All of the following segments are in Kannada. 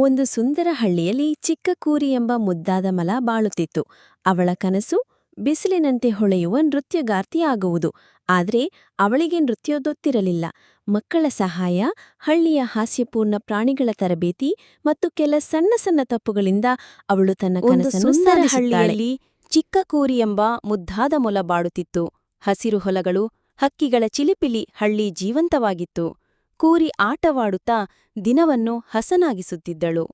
ಒಂದು ಸುಂದರ ಹಳ್ಳಿಯಲ್ಲಿ ಚಿಕ್ಕ ಕೂರಿ ಎಂಬ ಮುದ್ದಾದ ಮಲ ಬಾಳುತ್ತಿತ್ತು. ಅವಳ ಕನಸು ಬಿಸಿಲಿನಂತೆ ಹೊಳೆಯುವ ನೃತ್ಯಗಾರ್ತಿಯಾಗುವುದು. ಆದರೆ ಅವಳಿಗೆ ನೃತ್ಯದೊತ್ತಿರಲಿಲ್ಲ. ಮಕ್ಕಳ ಸಹಾಯ ಹಳ್ಳಿಯ ಹಾಸ್ಯಪೂರ್ಣ ಪ್ರಾಣಿಗಳ ತರಬೇತಿ ಮತ್ತು ಕೆಲ ಸಣ್ಣ ಸಣ್ಣ ತಪ್ಪುಗಳಿಂದ ಅವಳು ತನ್ನ ಕನಸನ್ನು ಸುಂದರ ಹಳ್ಳಿಯಲ್ಲಿ ಚಿಕ್ಕ ಕೂರಿ ಎಂಬ ಮುದ್ದಾದ ಮೊಲ ಬಾಡುತ್ತಿತ್ತು ಹಸಿರು ಹೊಲಗಳು ಹಕ್ಕಿಗಳ ಚಿಲಿಪಿಲಿ ಹಳ್ಳಿ ಜೀವಂತವಾಗಿತ್ತು. ಕೂರಿ ಆಟವಾಡುತ್ತಾ ದಿನವನ್ನು ಹಸನಾಗಿಸುತ್ತಿದ್ದಳು.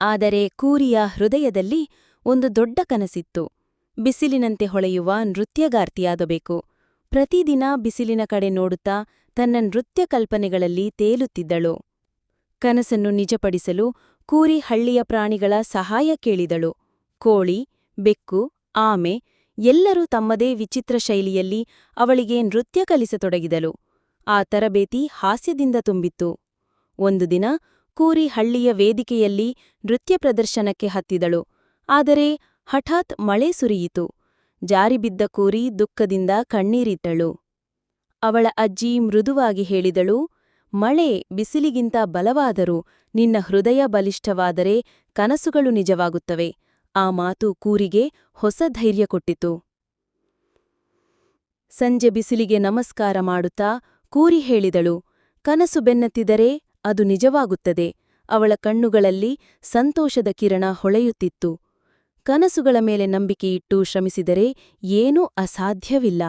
ಆದರೆ ಕೂರಿಯ ಹೃದಯದಲ್ಲಿ ಒಂದು ದೊಡ್ಡ ಕನಸಿತ್ತು. ಬಿಸಿಲಿನಂತೆ ಹೊಳೆಯುವ ನೃತ್ಯಗಾರ್ತಿಯಾಗಬೇಕು. ಪ್ರತಿದಿನ ಬಿಸಿಲಿನ ಕಡೆ ನೋಡುತ್ತಾ ತನ್ನ ನೃತ್ಯ ಕಲ್ಪನೆಗಳಲ್ಲಿ ತೇಲುತ್ತಿದ್ದಳು. ಕನಸನ್ನು ನಿಜಪಡಿಸಲು ಕೂರಿ ಹಳ್ಳಿಯ ಪ್ರಾಣಿಗಳ ಸಹಾಯ ಕೇಳಿದಳು. ಕೋಳಿ, ಬೆಕ್ಕು, ಆಮೆ ಎಲ್ಲರೂ ತಮ್ಮದೇ ವಿಚಿತ್ರ ಶೈಲಿಯಲ್ಲಿ ಅವಳಿಗೆ ನೃತ್ಯ ಕಲಿಸತೊಡಗಿದಳು. ಆ ತರಬೇತಿ ಹಾಸ್ಯದಿಂದ ತುಂಬಿತ್ತು. ಒಂದು ದಿನ ಕೂರಿ ಹಳ್ಳಿಯ ವೇದಿಕೆಯಲ್ಲಿ ನೃತ್ಯ ಪ್ರದರ್ಶನಕ್ಕೆ ಹತ್ತಿದಳು. ಆದರೆ ಹಠಾತ್ ಮಳೆ ಸುರಿಯಿತು. ಜಾರಿಬಿದ್ದ ಕೂರಿ ದುಃಖದಿಂದ ಕಣ್ಣೀರಿಟ್ಟಳು. ಅವಳ ಅಜ್ಜಿ ಮೃದುವಾಗಿ ಹೇಳಿದಳು, ಮಳೆ ಬಿಸಿಲಿಗಿಂತ ಬಲವಾದರೂ ನಿನ್ನ ಹೃದಯ ಬಲಿಷ್ಠವಾದರೆ ಕನಸುಗಳು ನಿಜವಾಗುತ್ತವೆ. ಆ ಮಾತು ಕೂರಿಗೆ ಹೊಸ ಧೈರ್ಯ ಕೊಟ್ಟಿತು. ಸಂಜೆ ಬಿಸಿಲಿಗೆ ನಮಸ್ಕಾರ ಮಾಡುತ್ತಾ ಕೂರಿ ಹೇಳಿದಳು, ಕನಸು ಬೆನ್ನತ್ತಿದರೆ ಅದು ನಿಜವಾಗುತ್ತದೆ. ಅವಳ ಕಣ್ಣುಗಳಲ್ಲಿ ಸಂತೋಷದ ಕಿರಣ ಹೊಳೆಯುತ್ತಿತ್ತು. ಕನಸುಗಳ ಮೇಲೆ ನಂಬಿಕೆಯಿಟ್ಟು ಶ್ರಮಿಸಿದರೆ ಏನೂ ಅಸಾಧ್ಯವಿಲ್ಲ.